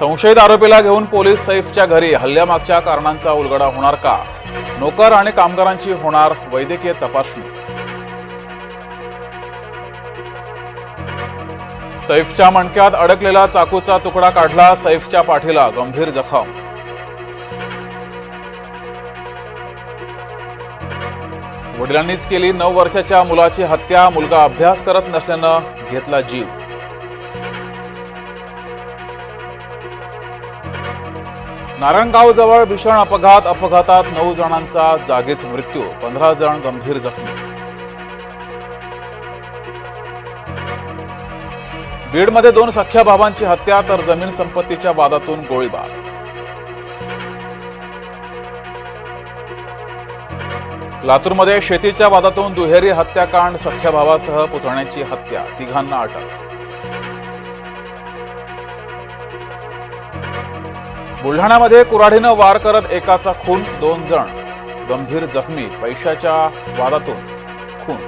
संशयित आरोपीला घेऊन पोलीस सैफच्या घरी हल्ल्यामागच्या कारणांचा उलगडा होणार का? नोकर आणि कामगारांची होणार वैद्यकीय तपासणी. सैफच्या मणक्यात अडकलेला चाकूचा तुकडा काढला सैफच्या पाठीला गंभीर जखम. वडिलांनीच केली नऊ वर्षाच्या मुलाची हत्या मुलगा अभ्यास करत नसल्यानं घेतला जीव. नारायणगाव जवळ भीषण अपघात अपघातात नऊ जणांचा जागीच मृत्यू पंधरा जण गंभीर जखमी. बीडमध्ये दोन सख्या भावांची हत्या तर जमीन संपत्तीच्या वादातून गोळीबार. लातूरमध्ये शेतीच्या वादातून दुहेरी हत्याकांड सख्या भावासह पुतण्याची हत्या तिघांना अटक. बुलढाण्यामध्ये कुऱ्हाडीनं वार करत एकाचा खून दोन जण. गंभीर जखमी पैशाच्या वादातून खून.